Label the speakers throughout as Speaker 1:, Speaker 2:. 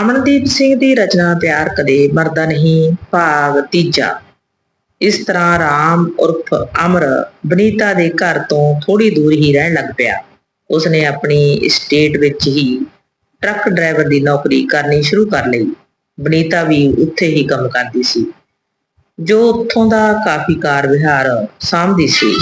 Speaker 1: ਅਮਨਦੀਪ ਸਿੰਘ ਦੀ ਰਚਨਾ ਪਿਆਰ ਕਦੇ ਮਰਦਾ ਨਹੀਂ ਭਾਗ ਤੀਜਾ। ਇਸ ਤਰ੍ਹਾਂ ਰਾਮ ਉਰਫ ਅਮਰ ਬਨੀਤਾ ਦੇ ਘਰ ਤੋਂ ਥੋੜੀ ਦੂਰ ਹੀ ਰਹਿਣ ਲੱਗ ਪਿਆ। ਉਸਨੇ ਆਪਣੀ ਸਟੇਟ ਵਿੱਚ ਹੀ ਟਰੱਕ ਡਰਾਈਵਰ ਦੀ ਨੌਕਰੀ ਕਰਨੀ ਸ਼ੁਰੂ ਕਰ ਲਈ। ਬਨੀਤਾ ਵੀ ਉੱਥੇ ਹੀ ਕੰਮ ਕਰਦੀ ਸੀ, ਜੋ ਉੱਥੋਂ ਦਾ ਕਾਫੀ ਕਾਰ ਵਿਹਾਰ ਸਾਂਭਦੀ ਸੀ।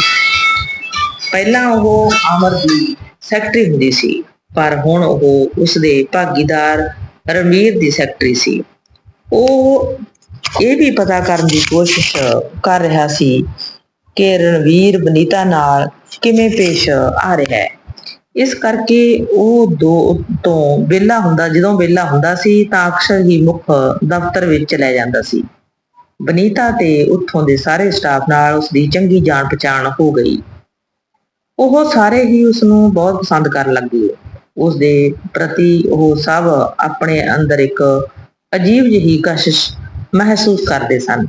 Speaker 1: ਪਹਿਲਾਂ ਉਹ ਅਮਰ ਦੀ ਸੈਕਟਰੀ ਹੁੰਦੀ ਸੀ, ਪਰ ਹੁਣ ਉਹ ਉਸਦੇ ਭਾਗੀਦਾਰ ਰਣਵੀਰ ਦੀ ਸੈਕਟਰੀ ਸੀ। ਉਹ ਇਹ ਵੀ ਪਤਾ ਕਰਨ ਦੀ ਕੋਸ਼ਿਸ਼ ਕਰ ਰਿਹਾ ਸੀ ਕਿ ਰਣਵੀਰ ਬਨੀਤਾ ਨਾਲ ਕਿਵੇਂ ਪੇਸ਼ ਆ ਰਿਹਾ ਹੈ। ਇਸ ਕਰਕੇ ਉਹ ਦੋ ਤੋਂ ਵਿਹਲਾ ਹੁੰਦਾ, ਜਦੋਂ ਵਿਹਲਾ ਹੁੰਦਾ ਸੀ ਤਾਂ ਅਕਸਰ ਹੀ ਮੁੱਖ ਦਫ਼ਤਰ ਵਿੱਚ ਚਲਾ ਜਾਂਦਾ ਸੀ। ਬਨੀਤਾ ਤੇ ਉੱਥੋਂ ਦੇ ਸਾਰੇ ਸਟਾਫ ਨਾਲ ਉਸ ਦੀ ਚੰਗੀ ਜਾਣ ਪਛਾਣ ਹੋ ਗਈ। ਉਹ ਸਾਰੇ ਹੀ ਉਸ ਨੂੰ ਬਹੁਤ ਪਸੰਦ ਕਰਨ ਲੱਗੇ ਉਸ ਦੇ ਪ੍ਰਤੀ ਉਹ ਸਭ ਆਪਣੇ ਅੰਦਰ ਇੱਕ ਅਜੀਬ ਜਿਹੀ ਕਸ਼ਿਸ਼ ਮਹਿਸੂਸ ਕਰਦੇ ਸਨ।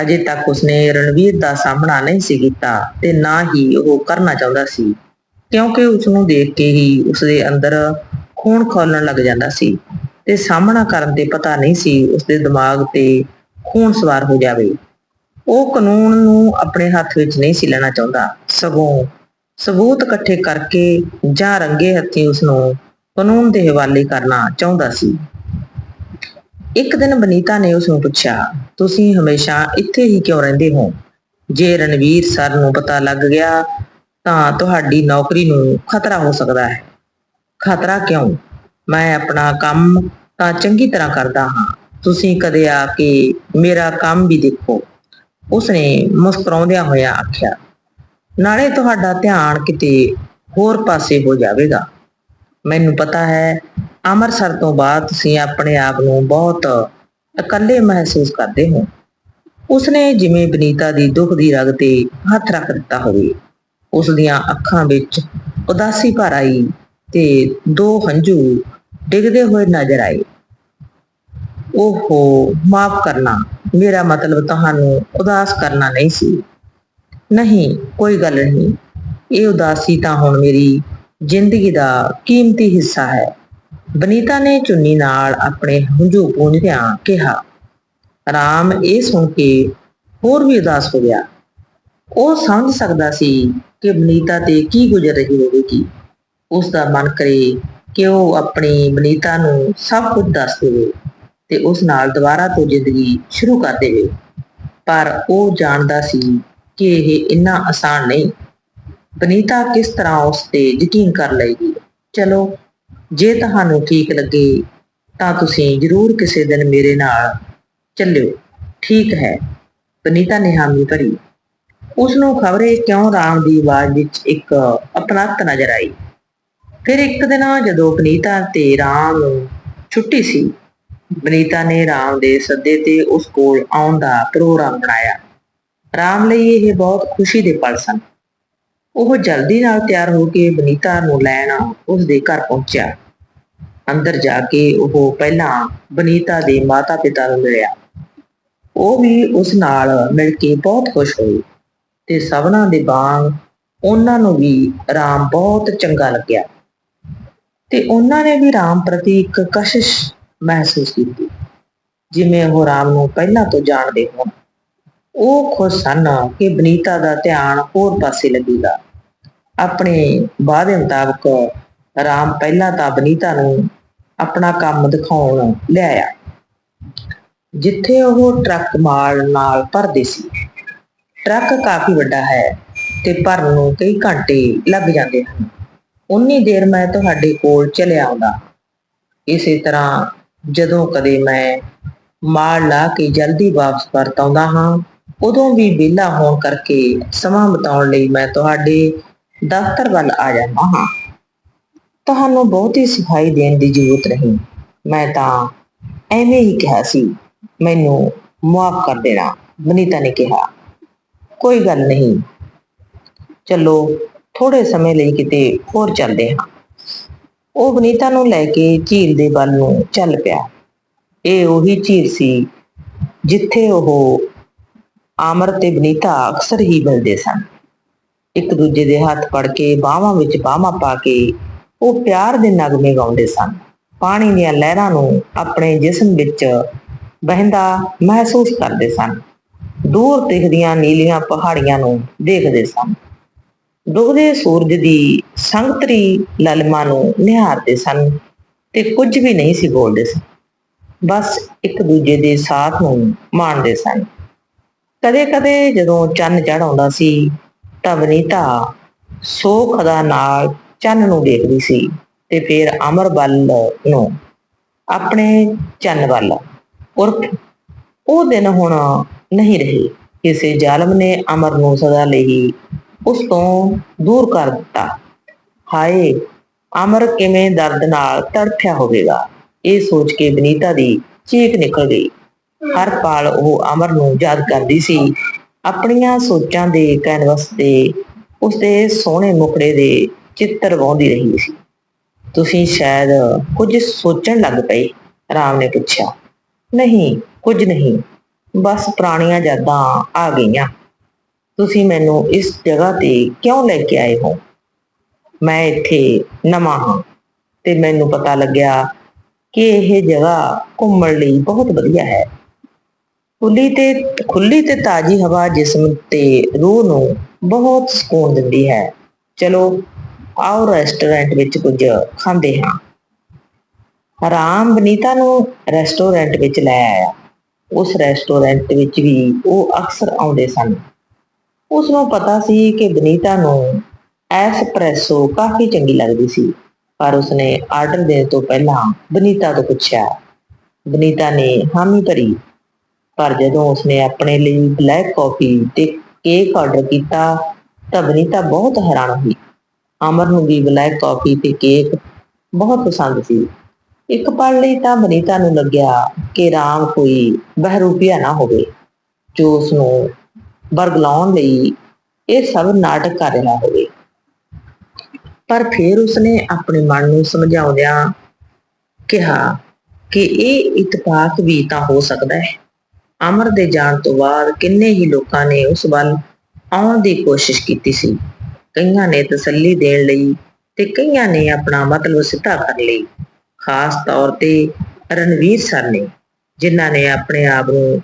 Speaker 1: ਅਜੇ ਤੱਕ ਉਸਨੇ ਰਣਵੀਰ ਦਾ ਸਾਹਮਣਾ ਨਹੀਂ ਸੀ ਕੀਤਾ ਤੇ ਨਾ ਹੀ ਉਹ ਕਰਨਾ ਚਾਹੁੰਦਾ ਸੀ, ਕਿਉਂਕਿ ਉਸ ਨੂੰ ਦੇਖ ਕੇ ਹੀ ਉਸਦੇ ਅੰਦਰ ਖੂਨ ਖੋਲਣ ਲੱਗ ਜਾਂਦਾ ਸੀ ਤੇ ਸਾਹਮਣਾ ਕਰਨ ਤੇ ਪਤਾ ਨਹੀਂ ਸੀ ਉਸਦੇ ਦਿਮਾਗ ਤੇ ਖੂਨ ਸਵਾਰ ਹੋ ਜਾਵੇ। ਉਹ ਕਾਨੂੰਨ ਨੂੰ ਆਪਣੇ ਹੱਥ ਵਿੱਚ ਨਹੀਂ ਸੀ ਲੈਣਾ ਚਾਹੁੰਦਾ, ਸਗੋਂ ਸਬੂਤ ਇਕੱਠੇ ਕਰਕੇ ਜਾਂ ਰੰਗੇ ਹੱਥੀਂ ਉਸ ਨੂੰ ਕਾਨੂੰਨ ਦੇ ਹਵਾਲੇ ਕਰਨਾ ਚਾਹੁੰਦਾ ਸੀ। ਇੱਕ ਦਿਨ ਬਨੀਤਾ ਨੇ ਉਸ ਨੂੰ ਪੁੱਛਿਆ, ਤੁਸੀਂ ਹਮੇਸ਼ਾ ਇੱਥੇ ਹੀ ਕਿਉਂ ਰਹਿੰਦੇ ਹੋ? ਜੇ ਰਣਵੀਰ ਸਰ ਨੂੰ ਪਤਾ ਲੱਗ ਗਿਆ, ਤਾਂ ਤੁਹਾਡੀ ਨੌਕਰੀ ਨੂੰ ਖਤਰਾ ਹੋ ਸਕਦਾ ਹੈ। ਖਤਰਾ ਕਿਉਂ? ਮੈਂ ਆਪਣਾ ਕੰਮ ਤਾਂ ਚੰਗੀ ਤਰ੍ਹਾਂ ਕਰਦਾ ਹਾਂ। ਤੁਸੀਂ ਕਦੇ ਆ ਕੇ ਮੇਰਾ ਕੰਮ ਵੀ ਦੇਖੋ। ਉਸਨੇ ਮੁਸਕਰਾਉਂਦਿਆਂ ਹੋਇਆਂ ਆਖਿਆ ਨਾਲੇ ਤੁਹਾਡਾ ਧਿਆਨ ਕਿਤੇ ਹੋਰ ਪਾਸੇ ਹੋ ਜਾਵੇਗਾ। ਮੈਨੂੰ ਪਤਾ ਹੈ, ਅੰਮ੍ਰਿਤਸਰ ਤੋਂ ਬਾਅਦ ਤੁਸੀਂ ਆਪਣੇ ਆਪ ਨੂੰ ਬਹੁਤ ਇਕੱਲੇ ਮਹਿਸੂਸ ਕਰਦੇ ਹੋ। ਉਸਨੇ ਜਿਵੇਂ ਬਨੀਤਾ ਦੀ ਦੁੱਖ ਦੀ ਰਗ ਤੇ ਹੱਥ ਰੱਖ ਦਿੱਤਾ ਹੋਵੇ ਉਸ ਦੀਆਂ ਅੱਖਾਂ ਵਿੱਚ ਉਦਾਸੀ ਭਰ ਆਈ ਤੇ ਦੋ ਹੰਝੂ ਡਿੱਗਦੇ ਹੋਏ ਨਜ਼ਰ ਆਏ। ਓਹੋ, ਮਾਫ ਕਰਨਾ, ਮੇਰਾ ਮਤਲਬ ਤੁਹਾਨੂੰ ਉਦਾਸ ਕਰਨਾ ਨਹੀਂ ਸੀ। ਨਹੀਂ, ਕੋਈ ਗੱਲ ਨਹੀਂ। ਇਹ ਉਦਾਸੀ ਤਾਂ ਹੁਣ ਮੇਰੀ ਜ਼ਿੰਦਗੀ ਦਾ ਕੀਮਤੀ ਹਿੱਸਾ ਹੈ। ਬਨੀਤਾ ਨੇ ਚੁੰਨੀ ਨਾਲ ਆਪਣੇ ਹੰਝੂ ਪੂੰਝਦਿਆਂ ਕਿਹਾ, ਰਾਮ, ਇਹ ਸੁਣ ਕੇ ਹੋਰ ਵੀ ਉਦਾਸ ਹੋ ਗਿਆ। ਉਹ ਸਮਝ ਸਕਦਾ ਸੀ ਕਿ ਬਨੀਤਾ ਤੇ ਕੀ ਗੁਜ਼ਰ ਰਹੀ ਹੋਵੇਗੀ। ਉਸ ਦਾ ਮਨ ਕਰੇ ਕਿ ਉਹ ਆਪਣੀ ਬਨੀਤਾ ਨੂੰ ਸਭ ਕੁਝ ਦੱਸ ਦੇਵੇ ਤੇ ਉਸ ਨਾਲ ਦੁਬਾਰਾ ਤੋਂ ਜ਼ਿੰਦਗੀ ਸ਼ੁਰੂ ਕਰ ਦੇਵੇ। ਪਰ ਉਹ ਜਾਣਦਾ ਸੀ ਕਿ ਇਹ ਇੰਨਾ ਆਸਾਨ ਨਹੀਂ। ਬਨੀਤਾ ਕਿਸ ਤਰ੍ਹਾਂ ਉਸ ਤੇ ਯਕੀਨ ਕਰ ਲਏਗੀ? ਚਲੋ, ਜੇ ਤੁਹਾਨੂੰ ਠੀਕ ਲੱਗੇ, ਤਾਂ ਤੁਸੀਂ ਜ਼ਰੂਰ ਕਿਸੇ ਦਿਨ ਮੇਰੇ ਨਾਲ ਚੱਲਿਓ। ਠੀਕ ਹੈ। ਬਨੀਤਾ ਨੇ ਹਾਮੀ ਭਰੀ। ਉਸ ਨੂੰ ਖਬਰੇ ਕਿਉਂ ਰਾਮ ਦੀ ਆਵਾਜ਼ ਵਿੱਚ ਇੱਕ ਅਪਣਤ ਨਜ਼ਰ ਆਈ? ਫਿਰ ਇੱਕ ਦਿਨ ਜਦੋਂ ਬਨੀਤਾ ਤੇ ਰਾਮ ਨੂੰ ਛੁੱਟੀ ਸੀ, ਬਨੀਤਾ ਨੇ ਰਾਮ ਦੇ ਸੱਦੇ ਤੇ ਉਸ ਕੋਲ ਆਉਣ ਦਾ ਪ੍ਰੋਗਰਾਮ ਬਣਾਇਆ ਰਾਮ ਲਈ ਇਹ ਬਹੁਤ ਖੁਸ਼ੀ ਦੇ ਪਲ ਸਨ। ਉਹ ਜਲਦੀ ਨਾਲ ਤਿਆਰ ਹੋ ਕੇ ਬਨੀਤਾ ਨੂੰ ਲੈਣ ਉਸ ਦੇ ਘਰ ਪਹੁੰਚਿਆ। ਅੰਦਰ ਜਾ ਕੇ ਉਹ ਪਹਿਲਾਂ ਬਨੀਤਾ ਦੇ ਮਾਤਾ-ਪਿਤਾ ਨੂੰ ਮਿਲਿਆ। ਉਹ ਵੀ ਉਸ ਨਾਲ ਮਿਲ ਕੇ ਬਹੁਤ ਖੁਸ਼ ਹੋਏ ਤੇ ਸਭਨਾਂ ਦੇ ਵਾਂਗ ਉਹਨਾਂ ਨੂੰ ਵੀ ਰਾਮ ਬਹੁਤ ਚੰਗਾ ਲੱਗਿਆ ਤੇ ਉਹਨਾਂ ਨੇ ਵੀ ਰਾਮ ਪ੍ਰਤੀ ਇੱਕ ਕਸ਼ਿਸ਼ ਮਹਿਸੂਸ ਕੀਤੀ, ਜਿਵੇਂ ਉਹ ਰਾਮ ਨੂੰ ਪਹਿਲਾਂ ਤੋਂ ਜਾਣਦੇ ਹੋਣ। ਉਹ ਖੁਸ਼ ਸਨ ਕਿ ਬਨੀਤਾ ਦਾ ਧਿਆਨ ਹੋਰ ਪਾਸੇ ਲੱਗੇਗਾ। ਆਪਣੇ ਵਾਅਦੇ ਮੁਤਾਬਕ ਰਾਮ ਪਹਿਲਾਂ ਤਾਂ ਬਨੀਤਾ ਨੂੰ ਆਪਣਾ ਕੰਮ ਦਿਖਾਉਣ ਲਿਆਇਆ ਜਿੱਥੇ ਉਹ ਟਰੱਕ ਮਾਲ ਨਾਲ ਭਰਦੇ ਸੀ। ਟਰੱਕ ਕਾਫੀ ਵੱਡਾ ਹੈ ਤੇ ਭਰਨ ਨੂੰ ਕਈ ਘੰਟੇ ਲੱਗ ਜਾਂਦੇ ਹਨ। ਉਨੀ ਦੇਰ ਮੈਂ ਤੁਹਾਡੇ ਕੋਲ ਚਲਿਆ ਆਉਂਦਾ। ਇਸੇ ਤਰ੍ਹਾਂ ਜਦੋਂ ਕਦੇ ਮੈਂ ਮਾਲ ਲਾ ਕੇ ਜਲਦੀ ਵਾਪਸ ਪਰਤ ਆਉਂਦਾ ਹਾਂ ਉਦੋਂ ਵੀ ਵਿਹਲਾ ਹੋਣ ਕਰਕੇ ਸਮਾਂ ਬਿਤਾਉਣ ਲਈ ਮੈਂ ਤੁਹਾਡੇ ਦਫ਼ਤਰ ਵੱਲ ਆ ਜਾਂਦਾ ਹਾਂ। ਤੁਹਾਨੂੰ ਬਹੁਤੀ ਸਫ਼ਾਈ ਦੇਣ ਦੀ ਜ਼ਰੂਰਤ ਨਹੀਂ। ਮੈਂ ਤਾਂ ਐਵੇਂ ਹੀ ਕਿਹਾ ਸੀ, ਮੈਨੂੰ ਮਾਫ ਕਰ ਦੇਣਾ। ਬਨੀਤਾ ਨੇ ਕਿਹਾ। ਕੋਈ ਗੱਲ ਨਹੀਂ। ਚਲੋ ਥੋੜੇ ਸਮੇਂ ਲਈ ਕਿਤੇ ਹੋਰ ਚੱਲਦੇ ਹਾਂ। ਉਹ ਬਨੀਤਾ ਨੂੰ ਲੈ ਕੇ ਝੀਲ ਦੇ ਵੱਲ ਨੂੰ ਚੱਲ ਪਿਆ। ਇਹ ਉਹੀ ਝੀਲ ਸੀ ਜਿੱਥੇ ਉਹ ਆਮਰ ਤੇ ਬਨੀਤਾ ਅਕਸਰ ਹੀ ਮਿਲਦੇ ਸਨ। ਇੱਕ ਦੂਜੇ ਦੇ ਹੱਥ ਫੜ ਕੇ ਬਾਹਾਂ ਵਿੱਚ ਬਾਹਾਂ ਪਾ ਕੇ ਉਹ ਪਿਆਰ ਦੇ ਨਗਮੇ ਗਾਉਂਦੇ ਸਨ। ਪਾਣੀ ਦੀਆਂ ਲਹਿਰਾਂ ਨੂੰ ਆਪਣੇ ਜਿਸਮ ਵਿੱਚ ਵਹਿੰਦਾ ਮਹਿਸੂਸ ਕਰਦੇ ਸਨ। ਦੂਰ ਦਿਖਦੀਆਂ ਨੀਲੀਆਂ ਪਹਾੜੀਆਂ ਨੂੰ ਦੇਖਦੇ ਸਨ। ਡੁੱਬਦੇ ਸੂਰਜ ਦੀ ਸੰਗਤਰੀ ਲਲਮਾ ਨੂੰ ਨਿਹਾਰਦੇ ਸਨ ਤੇ ਕੁਝ ਵੀ ਨਹੀਂ ਸੀ ਬੋਲਦੇ ਸਨ। ਬਸ ਇੱਕ ਦੂਜੇ ਦੇ ਸਾਥ ਨੂੰ ਮਾਣਦੇ ਸਨ। ਕਦੇ-ਕਦੇ ਜਦੋਂ ਚੰਨ ਚੜ ਆਉਂਦਾ ਸੀ ਤਾਂ ਵਨੀਤਾ ਸੋਖ ਦਾ ਨਾਲ ਚੰਨ ਨੂੰ ਦੇਖਦੀ ਸੀ ਤੇ ਫਿਰ ਅਮਰ ਵੱਲ ਨੂੰ, ਆਪਣੇ ਚੰਨ ਵੱਲ। ਉਰਫ ਉਹ ਦਿਨ ਹੁਣ ਨਹੀਂ ਰਹੇ। ਕਿਸੇ ਜ਼ਾਲਮ ਨੇ ਅਮਰ ਨੂੰ ਸਦਾ ਲਈ ਉਸ ਤੋਂ ਦੂਰ ਕਰ ਦਿੱਤਾ। ਹਾਏ, ਅਮਰ ਕਿਵੇਂ ਦਰਦ ਨਾਲ ਤੜਫਿਆ ਹੋਵੇਗਾ? ਇਹ ਸੋਚ ਕੇ ਬਨੀਤਾ ਦੀ ਚੀਕ ਨਿਕਲ ਗਈ। ਹਰ ਪਲ ਉਹ ਅਮਰ ਨੂੰ ਯਾਦ ਕਰਦੀ ਸੀ। ਆਪਣੀਆਂ ਸੋਚਾਂ ਦੇ ਕੈਨਵਸ ਤੇ ਉਸਦੇ ਸੋਹਣੇ ਮੁਖੜੇ ਦੇ ਚਿੱਤਰ ਵਾਉਂਦੀ ਰਹੀ ਸੀ। ਤੁਸੀਂ ਸ਼ਾਇਦ ਕੁਝ ਸੋਚਣ ਲੱਗ ਪਏ? ਰਾਮ ਨੇ ਪੁੱਛਿਆ। ਨਹੀਂ, ਕੁਝ ਨਹੀਂ। ਬਸ ਪੁਰਾਣੀਆਂ ਯਾਦਾਂ ਆ ਗਈਆਂ। ਤੁਸੀਂ ਮੈਨੂੰ ਇਸ ਜਗ੍ਹਾ ਤੇ ਕਿਉਂ ਲੈ ਕੇ ਆਏ ਹੋ? ਮੈਂ ਇੱਥੇ ਨਵਾਂ ਹਾਂ ਤੇ ਮੈਨੂੰ ਪਤਾ ਲੱਗਿਆ ਕਿ ਇਹ ਜਗ੍ਹਾ ਘੁੰਮਣ ਲਈ ਬਹੁਤ ਵਧੀਆ ਹੈ। ਖੁੱਲੀ ਤੇ ਖੁੱਲੀ ਤੇ ਤਾਜ਼ੀ ਹਵਾ ਜਿਸਮ ਤੇ ਰੂਹ ਨੂੰ ਬਹੁਤ ਸਕੂਨ ਦਿੰਦੀ ਹੈ। ਚਲੋ, ਆਓ ਰੈਸਟੋਰੈਂਟ ਵਿੱਚ ਕੁਝ ਖਾਂਦੇ ਹਾਂ। ਰਾਮ ਬਨੀਤਾ ਨੂੰ ਰੈਸਟੋਰੈਂਟ ਵਿੱਚ ਲੈ ਆਇਆ। ਉਸ ਰੈਸਟੋਰੈਂਟ ਵਿੱਚ ਵੀ ਉਹ ਅਕਸਰ ਆਉਂਦੇ ਸਨ। ਉਸ ਨੂੰ ਪਤਾ ਸੀ ਕਿ ਬਨੀਤਾ ਨੂੰ ਐਸਪ੍ਰੈਸੋ ਕਾਫੀ ਚੰਗੀ ਲੱਗਦੀ ਸੀ, ਪਰ ਉਸਨੇ ਆਰਡਰ ਦੇਣ ਤੋਂ ਪਹਿਲਾਂ ਬਨੀਤਾ ਤੋਂ ਪੁੱਛਿਆ। ਬਨੀਤਾ ਨੇ ਹਾਮੀ ਭਰੀ ਪਰ ਜਦੋਂ ਉਸਨੇ ਆਪਣੇ ਲਈ ਬਲੈਕ ਕਾਫੀ ਤੇ ਕੇਕ ਆਰਡਰ ਕੀਤਾ, ਤਾਂ ਬਨੀਤਾ ਬਹੁਤ ਹੈਰਾਨ ਹੋਈ। ਅਮਰ ਨੂੰ ਵੀ ਬਲੈਕ ਕਾਫੀ ਤੇ ਕੇਕ ਬਹੁਤ ਪਸੰਦ ਸੀ। ਇੱਕ ਪਲ ਲਈ ਤਾਂ ਬਨੀਤਾ ਨੂੰ ਲੱਗਿਆ ਕਿ ਰਾਮ ਕੋਈ ਬਹਿਰੂਪੀਆ ਨਾ ਹੋਵੇ, ਜੋ ਉਸ ਨੂੰ ਬਰਗਲਾਉਣ ਲਈ ਇਹ ਸਭ ਨਾਟਕ ਕਰ ਰਿਹਾ ਹੋਵੇ। ਪਰ ਫਿਰ ਉਸਨੇ ਆਪਣੇ ਮਨ ਨੂੰ ਸਮਝਾਉਂਦਿਆਂ ਕਿਹਾ ਕਿ ਇਹ ਇਤਫਾਕ ਵੀ ਤਾਂ ਹੋ ਸਕਦਾ ਹੈ। ਅਮਰ ਦੇ ਜਾਣ ਤੋਂ ਬਾਅਦ ਕਿੰਨੇ ਹੀ ਲੋਕਾਂ ਨੇ ਉਸ ਵੱਲ ਆਉਣ ਦੀ ਕੋਸ਼ਿਸ਼ ਕੀਤੀ ਸੀ। ਕਈਆਂ ਨੇ ਤਸੱਲੀ ਦੇਣ ਲਈ ਤੇ ਕਈਆਂ ਨੇ ਆਪਣਾ ਮਤਲਬ ਸਿੱਧਾ ਕਰ ਲਈ। ਖਾਸ ਤੌਰ ਤੇ ਰਣਵੀਰ ਸਰ ਨੇ, ਜਿਨ੍ਹਾਂ ਨੇ ਆਪਣੇ ਆਪ ਨੂੰ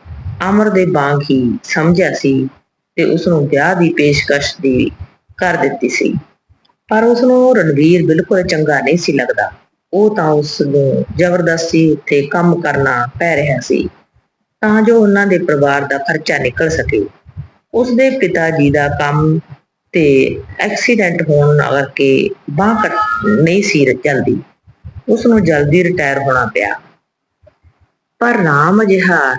Speaker 1: ਅਮਰ ਦੇ ਵਾਂਗ ਹੀ ਸਮਝਿਆ ਸੀ ਤੇ ਉਸ ਨੂੰ ਵਿਆਹ ਦੀ ਪੇਸ਼ਕਸ਼ ਦੀ ਕਰ ਦਿੱਤੀ ਸੀ। ਪਰ ਉਸ ਨੂੰ ਰਣਵੀਰ ਬਿਲਕੁਲ ਚੰਗਾ ਨਹੀਂ ਸੀ ਲੱਗਦਾ। ਉਹ ਤਾਂ ਉਸ ਨੂੰ ਜ਼ਬਰਦਸਤੀ ਉੱਥੇ ਕੰਮ ਕਰਨਾ ਪੈ ਰਿਹਾ ਸੀ। ਤਾਂ ਜੋ ਉਹਨਾਂ ਦੇ ਪਰਿਵਾਰ ਦਾ ਖਰਚਾ ਨਿਕਲ ਸਕੇ। ਉਸ ਦੇ ਪਿਤਾ ਜੀ ਦਾ ਕੰਮ ਤੇ ਐਕਸੀਡੈਂਟ ਹੋਣ ਕਰਕੇ ਬਾਂਹ ਕੱਟ ਨਹੀਂ ਸੀ ਚੱਲਦੀ। ਉਸ ਨੂੰ ਜਲਦੀ ਰਿਟਾਇਰ ਹੋਣਾ ਪਿਆ। ਪਰ ਰਾਮ ਅਜਿਹਾ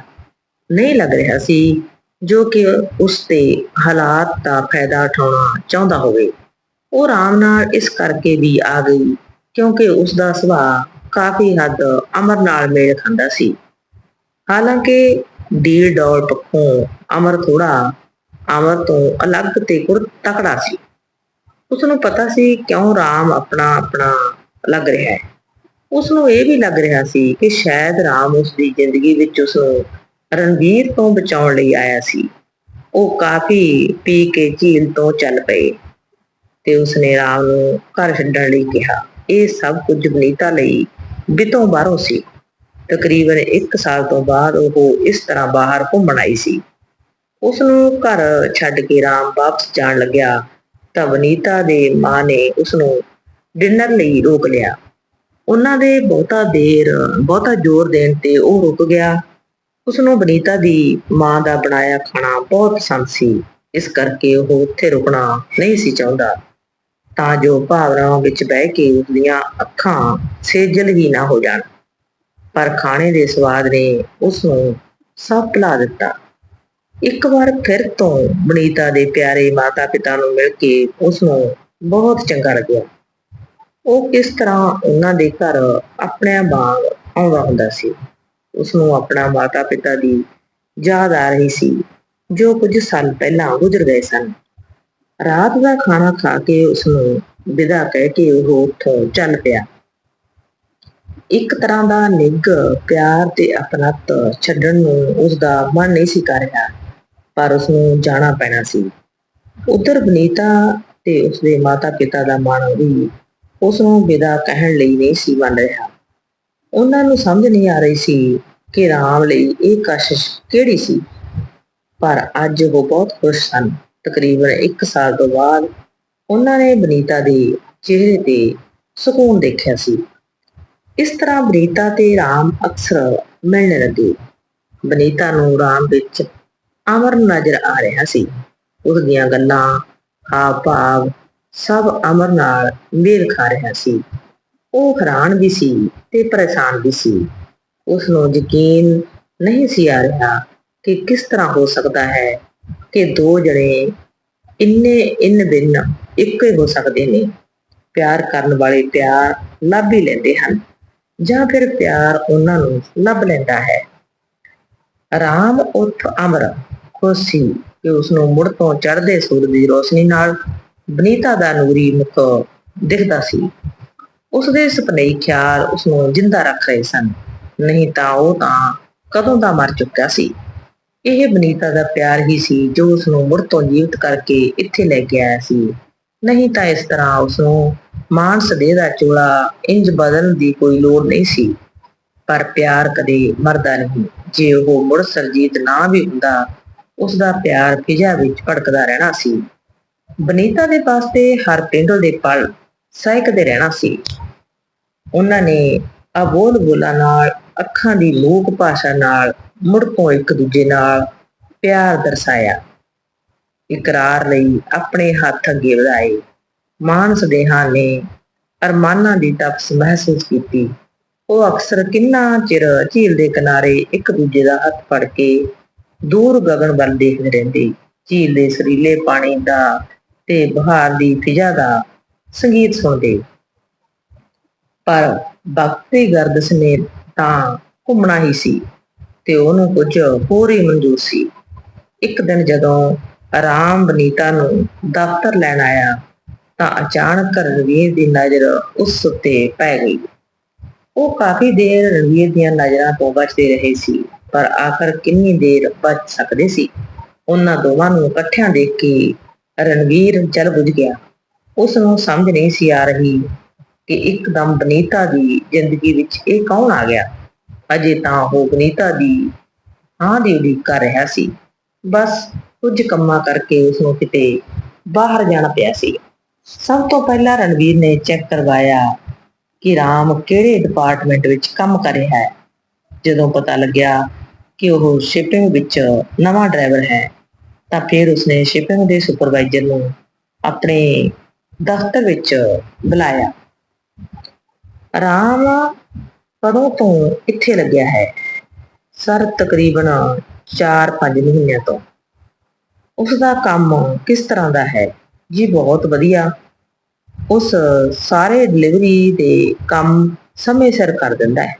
Speaker 1: ਨਹੀਂ ਲੱਗ ਰਿਹਾ ਸੀ, ਜੋ ਕਿ ਉਸ ਦੇ ਹਾਲਾਤ ਦਾ ਫਾਇਦਾ ਉਠਾਉਣਾ ਚਾਹੁੰਦਾ ਹੋਵੇ। ਉਹ ਰਾਮ ਨਾਲ ਇਸ ਕਰਕੇ ਵੀ ਆ ਗਈ, ਕਿਉਂਕਿ ਉਸ ਦਾ ਸੁਭਾਅ ਕਾਫੀ ਹੱਦ ਅਮਰ ਨਾਲ ਮੇਲ ਖਾਂਦਾ ਸੀ। ਹਾਲਾਂਕਿ ਡੀਲ ਡੌਲ ਪੱਖੋਂ ਅਮਰ ਥੋੜਾ ਅਮਰ ਤੋਂ ਅਲੱਗ ਤੇ ਕੁੜ ਤਕੜਾ ਸੀ। ਉਸ ਨੂੰ ਪਤਾ ਸੀ ਕਿਉਂ ਰਾਮ ਆਪਣਾ ਆਪਣਾ ਲੱਗ ਰਿਹਾ ਹੈ। ਉਸ ਨੂੰ ਇਹ ਵੀ ਲੱਗ ਰਿਹਾ ਸੀ ਕਿ ਸ਼ਾਇਦ ਰਾਮ ਉਸ ਦੀ ਜ਼ਿੰਦਗੀ ਵਿੱਚ ਉਸ ਨੂੰ ਰਣਵੀਰ ਤੋਂ ਬਚਾਉਣ ਲਈ ਆਇਆ ਸੀ। ਉਹ ਕਾਫੀ ਪੀ ਕੇ ਝੀਲ ਤੋਂ ਚੱਲ ਪਏ ਤੇ ਉਸਨੇ ਰਾਮ ਨੂੰ ਘਰ ਛੱਡਣ ਲਈ ਕਿਹਾ। ਇਹ ਸਭ ਕੁਝ ਬਨੀਤਾ ਲਈ ਬਿਤੋਂ ਬਾਹਰੋਂ ਸੀ। ਤਕਰੀਬਨ 1 ਸਾਲ ਤੋਂ ਬਾਅਦ ਉਹ ਇਸ ਤਰ੍ਹਾਂ ਬਾਹਰ ਘੁੰਮਣ ਆਈ ਸੀ। ਉਸ ਨੂੰ ਘਰ ਛੱਡ ਕੇ ਰਾਮ ਵਾਪਸ ਜਾਣ ਲੱਗਿਆ, ਤਾਂ ਵਨੀਤਾ ਦੇ ਮਾਂ ਨੇ ਉਸ ਨੂੰ ਡਿਨਰ ਲਈ ਰੋਕ ਲਿਆ। ਉਹਨਾਂ ਦੇ ਬਹੁਤਾ ਦੇਰ, ਬਹੁਤਾ ਜ਼ੋਰ ਦੇਣ ਤੇ ਉਹ ਰੁਕ ਗਿਆ। ਉਸ ਨੂੰ ਬਨੀਤਾ ਦੀ ਮਾਂ ਦਾ ਬਣਾਇਆ ਖਾਣਾ ਬਹੁਤ ਪਸੰਦ ਸੀ। ਇਸ ਕਰਕੇ ਉਹ ਉੱਥੇ ਰੁਕਣਾ ਨਹੀਂ ਸੀ ਚਾਹੁੰਦਾ। ਤਾਂ ਜੋ ਭਾਵਨਾਵਾਂ ਵਿੱਚ ਬਹਿ ਕੇ ਉਸਦੀਆਂ ਅੱਖਾਂ ਸੇਜਲ ਹੀ ਨਾ ਹੋ ਜਾਣ। ਪਰ ਖਾਣੇ ਦੇ ਸਵਾਦ ਨੇ ਉਸ ਨੂੰ ਸਭ ਭੁਲਾ ਦਿੱਤਾ। ਇੱਕ ਵਾਰ ਫਿਰ ਤੋਂ ਬਨੀਤਾ ਦੇ ਪਿਆਰੇ ਮਾਤਾ-ਪਿਤਾ ਨੂੰ ਮਿਲ ਕੇ ਉਸ ਨੂੰ ਬਹੁਤ ਚੰਗਾ ਲੱਗਿਆ। ਉਹ ਕਿਸ ਤਰ੍ਹਾਂ ਉਹਨਾਂ ਦੇ ਘਰ ਆਪਣੇ ਵਾਂਗ ਆਉਂਦਾ ਹੁੰਦਾ ਸੀ ਉਸ ਨੂੰ ਆਪਣਾ ਮਾਤਾ-ਪਿਤਾ ਦੀ ਯਾਦ ਆ ਰਹੀ ਸੀ, ਜੋ ਕੁਝ ਸਾਲ ਪਹਿਲਾਂ ਗੁਜ਼ਰ ਗਏ ਸਨ। ਰਾਤ ਦਾ ਖਾਣਾ ਖਾ ਕੇ ਉਸ ਨੂੰ ਵਿਦਾ ਕਹਿ ਕੇ ਉਹ ਉੱਥੋਂ ਚੱਲ ਪਿਆ। ਇੱਕ ਤਰ੍ਹਾਂ ਦਾ ਨਿੱਘ, ਪਿਆਰ ਤੇ ਅਪਨਤ ਛੱਡਣ ਨੂੰ ਉਸ ਦਾ ਮਨ ਨਹੀਂ ਸੀ ਕਰ ਰਿਹਾ, ਪਰ ਉਸ ਨੂੰ ਜਾਣਾ ਪੈਣਾ ਸੀ। ਉਧਰ ਬਨੀਤਾ ਤੇ ਉਸ ਦੇ ਮਾਤਾ-ਪਿਤਾ ਦਾ ਮਨ ਵੀ ਉਸ ਨੂੰ ਵਿਦਾ ਕਹਿਣ ਲਈ ਨਹੀਂ ਸੀ ਮੰਨ ਰਿਹਾ। ਉਹਨਾਂ ਨੂੰ ਸਮਝ ਨਹੀਂ ਆ ਰਹੀ ਸੀ ਕਿ ਰਾਮ ਲਈ ਇਹ ਕਸ਼ਿਸ਼ ਕਿਹੜੀ ਸੀ, ਪਰ ਅੱਜ ਉਹ ਬਹੁਤ ਖੁਸ਼ ਸਨ। ਤਕਰੀਬਨ 1 ਸਾਲ ਤੋਂ ਬਾਅਦ ਉਹਨਾਂ ਨੇ ਬਨੀਤਾ ਦੇ ਚਿਹਰੇ ਤੇ ਸਕੂਨ ਦੇਖਿਆ ਸੀ। ਇਸ ਤਰ੍ਹਾਂ ਬਨੀਤਾ ਤੇ ਰਾਮ ਅਕਸਰ ਮਿਲਣ ਲੱਗੇ। ਬਨੀਤਾ ਨੂੰ ਰਾਮ ਵਿੱਚ ਅਮਰ ਨਜ਼ਰ ਆ ਰਿਹਾ ਸੀ। ਉਸ ਦੀਆਂ ਗੱਲਾਂ ਹਾਵ ਭਾਵ ਸਭ ਅਮਰ ਨਾਲ ਮੇਲ ਖਾ ਰਿਹਾ ਸੀ। ਉਹ ਹੈਰਾਨ ਵੀ ਸੀ ਤੇ ਪਰੇਸ਼ਾਨ ਵੀ ਸੀ। ਉਸ ਨੂੰ ਯਕੀਨ ਨਹੀਂ ਸੀ ਆ ਰਿਹਾ ਕਿ ਕਿਸ ਤਰ੍ਹਾਂ ਹੋ ਸਕਦਾ ਹੈ ਕਿ ਦੋ ਜਣੇ ਇੰਨੇ ਇਨ ਬਿਨ ਇੱਕੋ ਹੀ ਹੋ ਸਕਦੇ ਨੇ। ਪਿਆਰ ਕਰਨ ਵਾਲੇ ਪਿਆਰ ਲੱਭ ਹੀ ਲੈਂਦੇ ਹਨ। ਜਾਂ ਫਿਰ ਪਿਆਰ ਉਹਨਾਂ ਨੂੰ ਲੱਭ ਲੈਂਦਾ ਹੈ। ਰਾਮ ਉਰਫ ਅਮਰ ਖੁਸ਼ ਕਿ ਉਸ ਨੂੰ ਮੁੜ ਤੋਂ ਚੜ੍ਹਦੇ ਸੂਰਜ ਦੀ ਰੋਸ਼ਨੀ ਨਾਲ ਬਨੀਤਾ ਦਾ ਨੂਰੀ ਮੁਖ ਦਿਖਦਾ ਸੀ। ਉਸ ਦੇ ਸੁਪਨੇ ਖਿਆਲ ਉਸ ਨੂੰ ਜਿੰਦਾ ਰੱਖ ਰਹੇ ਸਨ। ਨਹੀਂ ਤਾਂ ਉਹ ਤਾਂ ਕਦੋਂ ਦਾ ਮਰ ਚੁੱਕਾ ਸੀ। ਇਹ ਬਨੀਤਾ ਦਾ ਪਿਆਰ ਹੀ ਸੀ ਜੋ ਉਸ ਨੂੰ ਮੁੜ ਤੋਂ ਜੀਵਤ ਕਰਕੇ ਇੱਥੇ ਲੈ ਕੇ ਆਇਆ ਸੀ। ਨਹੀਂ ਤਾਂ ਇਸ ਤਰ੍ਹਾਂ ਉਸ ਨੂੰ ਮਾਨਸ ਦੇਹ ਦਾ ਚੋਲਾ ਇੰਜ ਬਦਲਣ ਦੀ ਕੋਈ ਲੋੜ ਨਹੀਂ ਸੀ। ਪਰ ਪਿਆਰ ਕਦੇ ਮਰਦਾ ਨਹੀਂ। ਜੇ ਉਹ ਮੁੜ ਸਰਜੀਤ ਨਾ ਵੀ ਹੁੰਦਾ ਉਸ ਦਾ ਪਿਆਰ ਫਿਜਾ ਵਿੱਚ ਭੜਕਦਾ ਰਹਿਣਾ ਸੀ। ਬਨੀਤਾ ਦੇ ਵਾਸਤੇ ਹਰ ਪਿੰਡਲ ਦੇ ਪਲ ਸਹਿਕਦੇ ਰਹਿਣਾ ਸੀ। ਉਹਨਾਂ ਨੇ ਅਬੋਲ ਬੋਲਾ ਨਾਲ, ਅੱਖਾਂ ਦੀ ਲੋਕ ਭਾਸ਼ਾ ਨਾਲ, ਮੁੜ ਤੋਂ ਇੱਕ ਦੂਜੇ ਨਾਲ ਪਿਆਰ ਦਰਸਾਇਆ। ਇਕਰਾਰ ਲਈ ਆਪਣੇ ਹੱਥ ਅੱਗੇ ਵਧਾਏ। ਮਾਨ ਦੇਹਾਂ ਨੇ ਅਰਮਾਨਾਂ ਦੀ ਤਪਸ ਮਹਿਸੂਸ ਕੀਤੀ। ਉਹ ਅਕਸਰ ਕਿੰਨਾ ਚਿਰ ਝੀਲ ਦੇ ਕਿਨਾਰੇ ਇੱਕ ਦੂਜੇ ਦਾ ਹੱਥ ਫੜ ਕੇ ਦੂਰ ਗਗਨ ਵੱਲ ਦੇਖਦੇ ਰਹਿੰਦੇ। ਝੀਲ ਦੇ ਸਰੀਲੇ ਪਾਣੀ ਦਾ ਤੇ ਬਹਾਰ ਦੀ ਫਿਜ਼ਾ ਦਾ ਸੰਗੀਤ ਸੁਣਦੇ। ਪਰ ਬਖਤੀ ਗਰਦਸ ਨੇ ਤਾਂ ਘੁੰਮਣਾ ਹੀ ਸੀ ਤੇ ਉਹਨੂੰ ਕੁਝ ਹੋਰ ਹੀ ਮਨਜ਼ੂਰ ਸੀ। ਇੱਕ ਦਿਨ ਜਦੋਂ ਆਰਾਮ ਬਨੀਤਾ ਨੂੰ ਦਫ਼ਤਰ ਲੈਣ ਆਇਆ, ਤਾਂ ਅਚਾਨਕ ਰਣਵੀਰ ਦੀ ਨਜ਼ਰ ਉਸ ਉੱਤੇ ਪੈ ਗਈ। ਉਹ ਕਾਫੀ ਦੇਰ ਰਣਵੀਰ ਦੀਆਂ ਨਜ਼ਰਾਂ ਤੋਂ ਬਚਦੇ ਰਹੇ ਸੀ, ਪਰ ਆਖਰ ਕਿੰਨੀ ਦੇਰ ਬਚ ਸਕਦੇ ਸੀ? ਉਹਨਾਂ ਦੋਵਾਂ ਨੂੰ ਇਕੱਠਿਆਂ ਦੇਖ ਕੇ ਰਣਵੀਰ ਜਲ ਬੁਝ ਗਿਆ। ਉਸ ਨੂੰ ਸਮਝ ਨਹੀਂ ਸੀ ਆ ਰਹੀ ਕਿ ਇੱਕਦਮ ਬਨੀਤਾ ਦੀ ਜ਼ਿੰਦਗੀ ਵਿੱਚ ਇਹ ਕੌਣ ਆ ਗਿਆ? ਅਜੇ ਤਾਂ ਉਹ ਬਨੀਤਾ ਦੀ ਹਾਂ ਦੀ ਉਡੀਕ ਕਰ ਰਿਹਾ ਸੀ। ਬਸ ਕੁਝ ਕੰਮਾਂ ਕਰਕੇ ਉਸ ਨੂੰ ਕਿਤੇ ਬਾਹਰ ਜਾਣਾ ਪਿਆ ਸੀ। ਸਭ ਤੋਂ ਪਹਿਲਾਂ ਰਣਵੀਰ ਨੇ ਚੈੱਕ ਕਰਵਾਇਆ ਕਿ ਰਾਮ ਕਿਹੜੇ ਡਿਪਾਰਟਮੈਂਟ ਵਿੱਚ ਕੰਮ ਕਰ ਰਿਹਾ ਹੈ। ਜਦੋਂ ਪਤਾ ਲੱਗਿਆ ਕਿ ਉਹ ਸ਼ਿਪਿੰਗ ਵਿੱਚ ਨਵਾਂ ਡਰਾਈਵਰ ਹੈ, ਤਾਂ ਫਿਰ ਉਸਨੇ ਸ਼ਿਪਿੰਗ ਦੇ ਸੁਪਰਵਾਈਜ਼ਰ ਨੂੰ ਆਪਣੇ ਦਫ਼ਤਰ ਵਿੱਚ ਬੁਲਾਇਆ। ਰਾਮ ਕਦੋਂ ਤੋਂ ਇੱਥੇ ਲੱਗਿਆ ਹੈ? ਸਰ, ਤਕਰੀਬਨ 4-5 ਮਹੀਨਿਆਂ ਤੋਂ। ਉਸ ਦਾ ਕੰਮ ਕਿਸ ਤਰ੍ਹਾਂ ਦਾ ਹੈ? ਜੀ, ਬਹੁਤ ਵਧੀਆ। ਉਸ ਸਾਰੇ ਡਿਲੀਵਰੀ ਦੇ ਕੰਮ ਸਮੇਂ ਸਿਰ ਕਰ ਦਿੰਦਾ ਹੈ।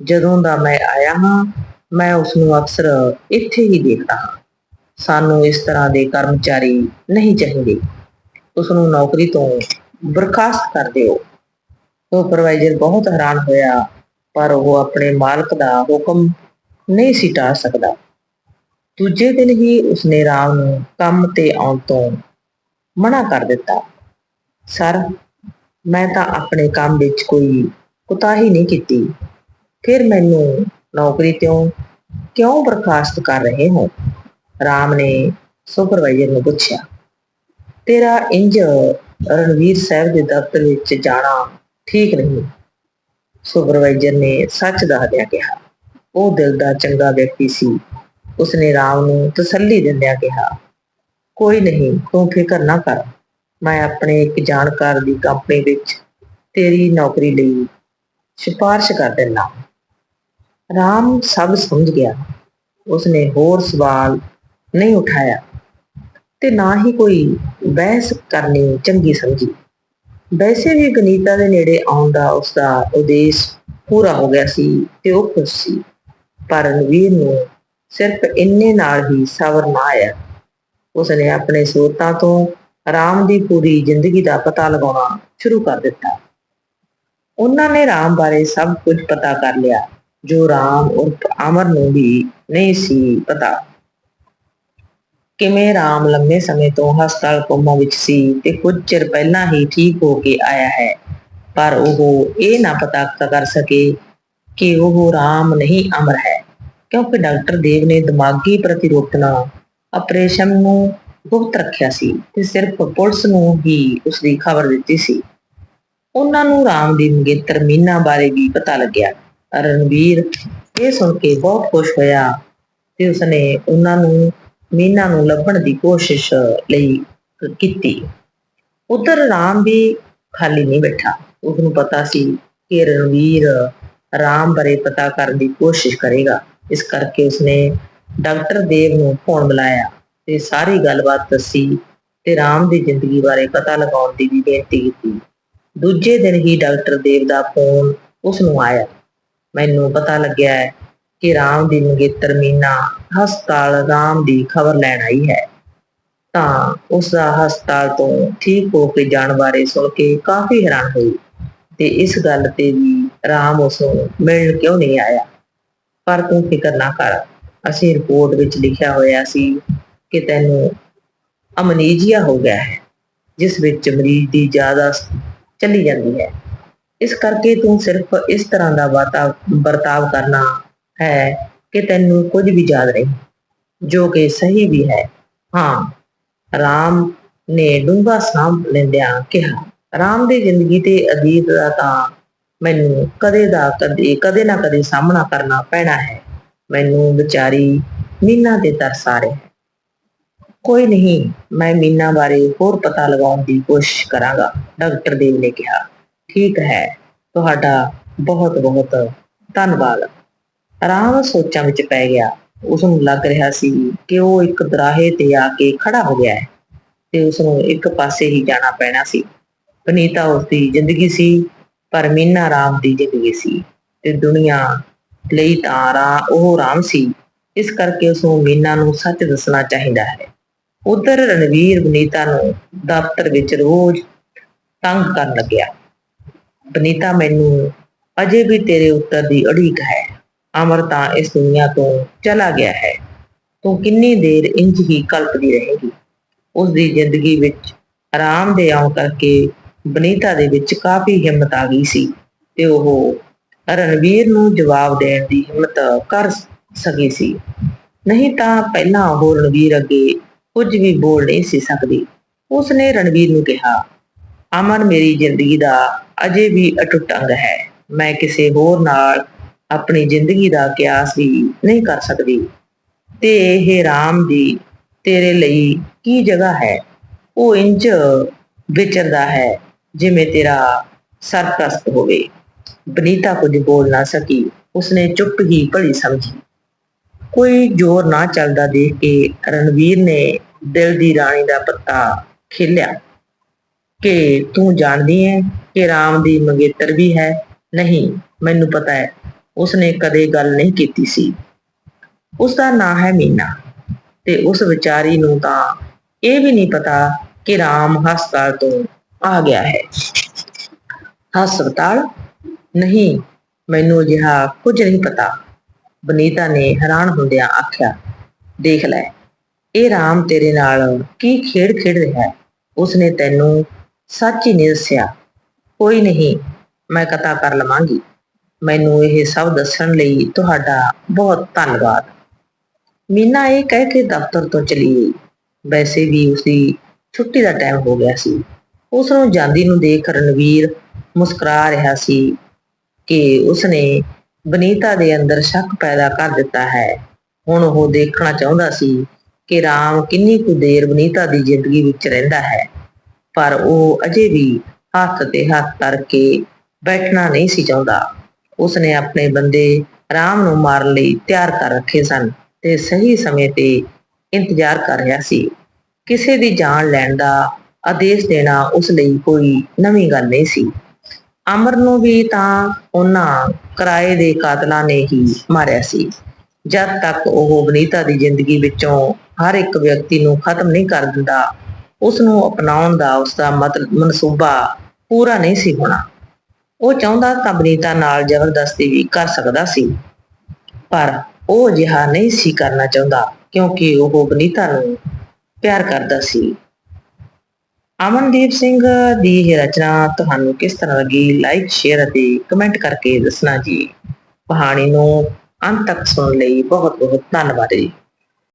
Speaker 1: ਜਦੋਂ ਦਾ ਮੈਂ ਆਇਆ ਹਾਂ, ਮੈਂ ਉਸ ਨੂੰ ਅਕਸਰ ਇੱਥੇ ਹੀ ਦੇਖਦਾ ਹਾਂ। ਸਾਨੂੰ ਇਸ ਤਰ੍ਹਾਂ ਦੇ ਕਰਮਚਾਰੀ ਨਹੀਂ ਚਾਹੀਦੇ। ਉਸ ਨੂੰ ਨੌਕਰੀ ਤੋਂ ਬਰਖਾਸਤ ਕਰ ਦਿਓ। ਸੁਪਰਵਾਈਜ਼ਰ ਬਹੁਤ ਹੈਰਾਨ ਹੋਇਆ, ਪਰ ਉਹ ਆਪਣੇ ਮਾਲਕ ਦਾ ਹੁਕਮ ਨਹੀਂ ਸੀ ਸਕਦਾ। ਦੂਜੇ ਦਿਨ ਹੀ ਉਸਨੇ ਰਾਮ ਨੂੰ ਕੰਮ ਤੇ ਆਉਣ ਤੋਂ ਮਨਾ ਕਰ ਦਿੱਤਾ। ਸਰ, ਮੈਂ ਤਾਂ ਆਪਣੇ ਕੰਮ ਵਿੱਚ ਕੋਈ ਕੁਤਾਹੀ ਨਹੀਂ ਕੀਤੀ। ਫਿਰ ਮੈਨੂੰ ਨੌਕਰੀ ਤੋਂ ਕਿਉਂ ਬਰਖਾਸਤ ਕਰ ਰਹੇ ਹੋ? ਰਾਮ ਨੇ ਸੁਪਰਵਾਈਜ਼ਰ ਨੂੰ ਪੁੱਛਿਆ। ਤੇਰਾ ਇੰਜ ਰਣਵੀਰ ਸਾਹਿਬ ਦੇ ਦਫ਼ਤਰ ਵਿੱਚ ਜਾਣਾ ਠੀਕ ਨਹੀਂ, ਸੁਪਰਵਾਈਜ਼ਰ ਨੇ ਸੱਚ ਦੱਸਦਿਆਂ ਕਿਹਾ। ਉਹ ਦਿਲ ਦਾ ਚੰਗਾ ਵਿਅਕਤੀ ਸੀ। ਉਸਨੇ ਰਾਮ ਨੂੰ ਤਸੱਲੀ ਦਿੰਦਿਆਂ ਕਿਹਾ, ਕੋਈ ਨਹੀਂ, ਤੂੰ ਫਿਕਰ ਨਾ ਕਰ। ਮੈਂ ਆਪਣੇ ਇੱਕ ਜਾਣਕਾਰ ਦੀ ਕੰਪਨੀ ਵਿੱਚ ਤੇਰੀ ਨੌਕਰੀ ਲਈ ਸਿਫਾਰਿਸ਼ ਕਰ ਦਿੰਦਾ ਰਾਮ ਸਭ ਸਮਝ ਗਿਆ। ਉਸਨੇ ਹੋਰ ਸਵਾਲ ਨਹੀਂ ਉਠਾਇਆ ਤੇ ਨਾ ਹੀ ਕੋਈ ਬਹਿਸ ਕਰਨੀ ਚੰਗੀ ਸਮਝੀ। ਵੈਸੇ ਵੀ ਗਨੀਤਾ ਦੇ ਨੇੜੇ ਆਉਣ ਦਾ ਉਸਦਾ ਉਦੇਸ਼ ਪੂਰਾ ਹੋ ਗਿਆ ਸੀ ਤੇ ਉਹ ਖੁਸ਼ ਸੀ, ਪਰ ਰਣਵੀਰ ਨੂੰ ਸਿਰਫ ਇੰਨੇ ਨਾਲ ਹੀ ਸਬਰ ਨਾ ਆਇਆ ਉਸਨੇ ਆਪਣੇ ਸੋਤਾਂ ਤੋਂ ਰਾਮ ਦੀ ਪੂਰੀ ਜ਼ਿੰਦਗੀ ਦਾ ਪਤਾ ਲਗਾਉਣਾ ਸ਼ੁਰੂ ਕਰ ਦਿੱਤਾ। ਉਹਨਾਂ ਨੇ ਰਾਮ ਬਾਰੇ ਸਭ ਕੁਝ ਪਤਾ ਕਰ ਲਿਆ, ਜੋ ਰਾਮ ਉਰਫ ਅਮਰ ਨੂੰ ਵੀ ਨਹੀਂ ਸੀ ਪਤਾ। ਕਿਵੇਂ ਰਾਮ ਲੰਮੇ ਸਮੇਂ ਤੋਂ ਹਸਪਤਾਲ ਕੋਮਾ ਵਿੱਚ ਸੀ ਤੇ ਕੁਝ ਚਿਰ ਪਹਿਲਾਂ ਹੀ ਠੀਕ ਹੋ ਕੇ ਆਇਆ ਹੈ, ਪਰ ਉਹ ਇਹ ਨਾ ਪਤਾ ਕਰ ਸਕੇ ਕਿ ਉਹ ਰਾਮ ਨਹੀਂ ਅਮਰ ਹੈ। ਕਿਉਂਕਿ ਡਾਕਟਰ ਦੇਵ ਨੇ ਦਿਮਾਗੀ ਪ੍ਰਤੀਰੋਪਣ ਆਪਰੇਸ਼ਨ ਨੂੰ ਗੁਪਤ ਰੱਖਿਆ ਸੀ ਤੇ ਸਿਰਫ ਪੁਲਿਸ ਨੂੰ ਹੀ ਉਸ ਦੀ ਖਬਰ ਦਿੱਤੀ ਸੀ। ਉਹਨਾਂ ਨੂੰ ਰਾਮ ਦੀ ਮੰਗੇਤਰ ਮੀਨਾ ਬਾਰੇ ਵੀ ਪਤਾ ਲੱਗਿਆ। ਰਣਵੀਰ ਇਹ ਸੁਣ ਕੇ ਬਹੁਤ ਖੁਸ਼ ਹੋਇਆ ਤੇ ਉਸਨੇ ਉਹਨਾਂ ਨੂੰ ਮੀਨਾ ਨੂੰ ਲੱਭਣ ਦੀ ਕੋਸ਼ਿਸ਼ ਲਈ ਕੀਤੀ। ਉਧਰ ਰਾਮ ਵੀ ਖਾਲੀ ਨਹੀਂ ਬੈਠਾ। ਉਸਨੂੰ ਪਤਾ ਸੀ ਕਿ ਰਣਵੀਰ ਰਾਮ ਬਾਰੇ ਪਤਾ ਕਰਨ ਦੀ ਕੋਸ਼ਿਸ਼ ਕਰੇਗਾ। ਇਸ ਕਰਕੇ ਉਸਨੇ ਡਾਕਟਰ ਦੇਵ ਨੂੰ ਫੋਨ ਮਿਲਾਇਆ ਤੇ ਸਾਰੀ ਗੱਲਬਾਤ ਦੱਸੀ ਤੇ ਰਾਮ ਦੀ ਜ਼ਿੰਦਗੀ ਬਾਰੇ ਪਤਾ ਲਗਾਉਣ ਦੀ ਵੀ ਬੇਨਤੀ ਕੀਤੀ। ਦੂਜੇ ਦਿਨ ਹੀ ਡਾਕਟਰ ਦੇਵ ਦਾ ਫੋਨ ਉਸ ਨੂੰ ਆਇਆ। ਮੈਨੂੰ ਪਤਾ ਲੱਗਿਆ ਹੈ ਕਿ ਰਾਮ ਦੀ ਮੰਗੇਤਰ ਮੀਨਾ ਹਸਪਤਾਲ ਰਾਮ ਦੀ ਖਬਰ ਲੈਣ ਆਈ ਹੈ। ਤਾਂ ਉਸ ਦਾ ਹਸਪਤਾਲ ਤੋਂ ਠੀਕ ਹੋ ਕੇ ਜਾਣ ਬਾਰੇ ਸੁਣ ਕੇ ਕਾਫੀ ਹੈਰਾਨ ਹੋਈ ਤੇ ਇਸ ਗੱਲ ਤੇ ਵੀ ਰਾਮ ਉਸ ਨੂੰ ਮਿਲਣ ਕਿਉਂ ਨਹੀਂ ਆਇਆ? ਪਰ ਤੂੰ ਫਿਕਰ ਨਾ ਕਰ। ਅਸੀਂ ਰਿਪੋਰਟ ਵਿੱਚ ਲਿਖਿਆ ਹੋਇਆ ਸੀ ਕਿ ਤੈਨੂੰ ਅਮਨੀਜੀਆ ਹੋ ਗਿਆ ਹੈ, ਜਿਸ ਵਿੱਚ ਮਰੀਜ਼ ਦੀ ਜ਼ਿਆਦਾ ਚੱਲੀ ਜਾਂਦੀ ਹੈ। ਇਸ ਕਰਕੇ ਤੂੰ ਸਿਰਫ ਇਸ ਤਰ੍ਹਾਂ ਦਾ ਵਾਤਾ, ਵਰਤਾਵ ਕਰਨਾ ਹੈ ਕਿ ਤੈਨੂੰ ਕੁਝ ਵੀ ਯਾਦ ਨਹੀਂ, ਜੋ ਕਿ ਸਹੀ ਵੀ ਹੈ। ਹਾਂ, ਰਾਮ ਨੇ ਡੂੰਘਾ ਸਾਹ ਲੈਂਦਿਆਂ ਕਿਹਾ, ਰਾਮ ਦੀ ਜ਼ਿੰਦਗੀ ਤੇ ਅਤੀਤ ਦਾ ਤਾਂ ਮੈਨੂੰ ਕਦੇ ਦਾ ਕਦੇ ਕਦੇ ਨਾ ਕਦੇ ਸਾਹਮਣਾ ਕਰਨਾ ਪੈਣਾ ਹੈ। ਮੈਨੂੰ ਵਿਚਾਰੀ ਮੀਨਾ ਦੇ ਤਰਸ ਆ ਰਿਹਾ ਕੋਈ ਨਹੀਂ, ਮੈਂ ਮੀਨਾ ਬਾਰੇ ਹੋਰ ਪਤਾ ਲਗਾਉਣ ਦੀ ਕੋਸ਼ਿਸ਼ ਕਰਾਂਗਾ, ਡਾਕਟਰ ਦੇਵ ਨੇ ਕਿਹਾ। ਠੀਕ ਹੈ, ਤੁਹਾਡਾ ਬਹੁਤ ਬਹੁਤ ਧੰਨਵਾਦ। ਆਰਾਮ ਸੋਚਾਂ ਵਿੱਚ ਪੈ ਗਿਆ। ਉਸ ਨੂੰ ਲੱਗ ਰਿਹਾ ਸੀ ਕਿ ਉਹ ਇੱਕ ਦਰਾਹੇ ਤੇ ਆ ਕੇ ਖੜਾ ਹੋ ਗਿਆ ਹੈ ਤੇ ਉਸ ਨੂੰ ਇੱਕ ਪਾਸੇ ਹੀ ਜਾਣਾ ਪੈਣਾ ਸੀ। ਪਨੀਤਾ ਉਸ ਦੀ ਜ਼ਿੰਦਗੀ ਸੀ ਪਰ ਮੀਨਾ ਰਾਮ ਦੀ ਜ਼ਿੰਦਗੀ ਸੀ ਤੇ ਦੁਨੀਆ ਲਈ ਤਾਂ ਰਾ ਉਹ ਰਾਮ ਸੀ। ਇਸ ਕਰਕੇ ਉਸ ਨੂੰ ਮੀਨਾ ਨੂੰ ਸੱਚ ਦੱਸਣਾ ਚਾਹੀਦਾ ਹੈ। ਉਧਰ ਰਣਵੀਰ, ਬਨੀਤਾ ਨੂੰ ਦਫ਼ਤਰ ਵਿੱਚ ਰੋਜ਼ ਤੰਗ ਕਰਨ ਲੱਗਿਆ। ਬਨੀਤਾ, ਮੈਨੂੰ ਅਜੇ ਵੀ ਤੇਰੇ ਉੱਤਰ ਦੀ ਉਡੀਕ ਹੈ। ਅਮਰ ਤਾਂ ਇਸ ਦੁਨੀਆ ਤੋਂ ਚਲਾ ਗਿਆ ਹੈ। ਤੂੰ ਕਿੰਨੀ ਦੇਰ ਇੰਜ ਹੀ ਕਲਪਦੀ ਰਹੇਗੀ। ਉਸ ਦੀ ਜ਼ਿੰਦਗੀ ਵਿੱਚ ਆਰਾਮ ਦੇ ਆਉਣ ਕਰਕੇ ਬਨੀਤਾ ਦੇ ਵਿੱਚ ਕਾਫੀ ਹਿੰਮਤ ਆ ਗਈ ਸੀ ਤੇ ਉਹ ਰਣਵੀਰ ਨੂੰ ਜਵਾਬ ਦੇਣ ਦੀ ਹਿੰਮਤ ਕਰ ਸਕੀ ਸੀ। ਨਹੀਂ ਤਾਂ ਪਹਿਲਾਂ ਉਹ ਰਣਵੀਰ ਅੱਗੇ ਕੁਝ ਵੀ ਬੋਲ ਨਹੀਂ ਸੀ ਸਕਦੀ। ਉਸਨੇ ਰਣਵੀਰ ਨੂੰ ਕਿਹਾ, ਅਮਨ, ਮੇਰੀ ਜ਼ਿੰਦਗੀ ਦਾ ਅਜੇ ਵੀ ਅਟੁੱਟ ਅੰਗ ਹੈ। ਮੈਂ ਕਿਸੇ ਹੋਰ ਨਾਲ ਆਪਣੀ ਜ਼ਿੰਦਗੀ ਦਾ ਕਿਆਸ ਵੀ ਨਹੀਂ ਕਰ ਸਕਦੀ। ਤੇ ਇਹ ਰਾਮ ਜੀ, ਤੇਰੇ ਲਈ ਕੀ ਜਗ੍ਹਾ ਹੈ? ਉਹ ਇੰਜ ਵਿਚਰਦਾ ਹੈ। ਜਿਵੇਂ ਤੇਰਾ ਸਰਪ੍ਰਸਤ ਹੋਵੇ। ਬਨੀਤਾ ਕੁਝ ਬੋਲ ਨਾ ਸਕੀ, ਉਸਨੇ ਚੁੱਪ ਹੀ ਭਲੀ ਸਮਝੀ। ਕੋਈ ਜ਼ੋਰ ਨਾ ਚੱਲਦਾ ਦੇਖ ਕੇ ਰਣਵੀਰ ਨੇ ਦਿਲ ਦੀ ਰਾਣੀ ਦਾ ਪੱਤਾ ਖੇਲਿਆ। ਕਿ ਤੂੰ ਜਾਣਦੀ ਹੈ ਕਿ ਰਾਮ ਦੀ ਮੰਗੇਤਰ ਵੀ ਹੈ? ਨਹੀਂ, ਮੈਨੂੰ ਪਤਾ ਹੈ, ਉਸਨੇ ਕਦੇ ਗੱਲ ਨਹੀਂ ਕੀਤੀ ਸੀ। ਉਸ ਦਾ ਨਾਂ ਹੈ ਮੀਨਾ ਤੇ ਉਸ ਵਿਚਾਰੀ ਨੂੰ ਤਾਂ ਇਹ ਵੀ ਨਹੀਂ ਪਤਾ ਕਿ ਰਾਮ ਹਸਪਤਾਲ ਤੋਂ ਆ ਗਿਆ ਹੈ। ਹਸਪਤਾਲ ਨਹੀਂ, ਮੈਨੂੰ ਅਜਿਹਾ ਕੁਝ ਨਹੀਂ ਪਤਾ। ਬਨੀਤਾ ਨੇ ਹੈਰਾਨ ਹੁੰਦਿਆਂ ਆਖਿਆ, ਦੇਖ ਲੈ, ਇਹ ਰਾਮ ਤੇਰੇ ਨਾਲ ਕੀ ਖੇਡ ਖੇਡ ਰਿਹਾ ਹੈ? ਉਸਨੇ ਤੈਨੂੰ ਸੱਚ ਹੀ ਨਹੀਂ ਦੱਸਿਆ। ਕੋਈ ਨਹੀਂ, ਮੈਂ ਕਥਾ ਕਰ ਲਵਾਂਗੀ। ਮੈਨੂੰ ਇਹ ਸਭ ਦੱਸਣ ਲਈ ਤੁਹਾਡਾ ਬਹੁਤ ਧੰਨਵਾਦ। ਮੀਨਾ ਇਹ ਕਹਿ ਕੇ ਦਫ਼ਤਰ ਤੋਂ ਚਲੀ ਗਈ। ਵੈਸੇ ਵੀ ਉਸਦੀ ਛੁੱਟੀ ਦਾ ਟਾਈਮ ਹੋ ਗਿਆ ਸੀ। ਉਸ ਨੂੰ ਜਾਂਦੀ ਨੂੰ ਦੇਖ ਰਣਵੀਰ ਮੁਸਕਰਾ ਰਿਹਾ ਸੀ ਕਿ ਉਸਨੇ ਬਨੀਤਾ ਦੇ ਅੰਦਰ ਸ਼ੱਕ ਪੈਦਾ ਕਰ ਦਿੱਤਾ ਹੈ। ਹੁਣ ਉਹ ਦੇਖਣਾ ਚਾਹੁੰਦਾ ਸੀ ਕਿ ਰਾਮ ਕਿੰਨੀ ਕੁ ਦੇਰ ਬਨੀਤਾ ਦੀ ਜ਼ਿੰਦਗੀ ਵਿੱਚ ਰਹਿੰਦਾ ਹੈ। ਪਰ ਉਹ ਅਜੇ ਵੀ ਹੱਥ ਤੇ ਹੱਥ ਧਰ ਕੇ ਬੈਠਣਾ ਨਹੀਂ ਸੀ ਚਾਹੁੰਦਾ। ਉਸਨੇ ਆਪਣੇ ਬੰਦੇ ਰਾਮ ਨੂੰ ਮਾਰਨ ਲਈ ਤਿਆਰ ਕਰ ਰੱਖੇ ਸਨ ਤੇ ਸਹੀ ਸਮੇਂ ਤੇ ਇੰਤਜ਼ਾਰ ਕਰ ਰਿਹਾ ਸੀ। ਕਿਸੇ ਦੀ ਜਾਨ ਲੈਣ ਦਾ ਆਦੇਸ਼ ਦੇਣਾ ਉਸ ਲਈ ਕੋਈ ਨਵੀਂ ਗੱਲ ਨਹੀਂ ਸੀ। ਅਮਰ ਨੂੰ ਵੀ ਤਾਂ ਉਹਨਾਂ ਕਿਰਾਏ ਦੇ ਕਾਤਲਾਂ ਨੇ ਹੀ ਮਾਰਿਆ ਸੀ। ਜਦ ਤੱਕ ਉਹ ਬਨੀਤਾ ਦੀ ਜ਼ਿੰਦਗੀ ਵਿੱਚੋਂ ਹਰ ਇੱਕ ਵਿਅਕਤੀ ਨੂੰ ਖਤਮ ਨਹੀਂ ਕਰ ਦਿੰਦਾ, ਉਸ ਨੂੰ ਅਪਣਾਉਣ ਦਾ ਉਸ ਦਾ ਮਨਸੂਬਾ ਪੂਰਾ ਨਹੀਂ ਸੀ ਹੋਣਾ। ਉਹ ਚਾਹੁੰਦਾ ਤਾਂ ਬਨੀਤਾ ਨਾਲ ਜ਼ਬਰਦਸਤੀ ਵੀ ਕਰ ਸਕਦਾ ਸੀ। ਪਰ ਉਹ ਅਜਿਹਾ ਨਹੀਂ ਸੀ ਕਰਨਾ ਚਾਹੁੰਦਾ, ਕਿਉਂਕਿ ਉਹ ਬਨੀਤਾ ਨੂੰ ਪਿਆਰ ਕਰਦਾ ਸੀ। ਅਮਨਦੀਪ ਸਿੰਘ ਦੀ ਇਹ ਰਚਨਾ ਤੁਹਾਨੂੰ ਕਿਸ ਤਰ੍ਹਾਂ ਲੱਗੀ? ਲਾਈਕ ਸ਼ੇਅਰ ਅਤੇ ਕਮੈਂਟ ਕਰਕੇ ਦੱਸਣਾ ਜੀ। ਕਹਾਣੀ ਨੂੰ ਅੰਤ ਤੱਕ ਸੁਣਨ ਲਈ ਬਹੁਤ ਬਹੁਤ ਧੰਨਵਾਦ ਜੀ।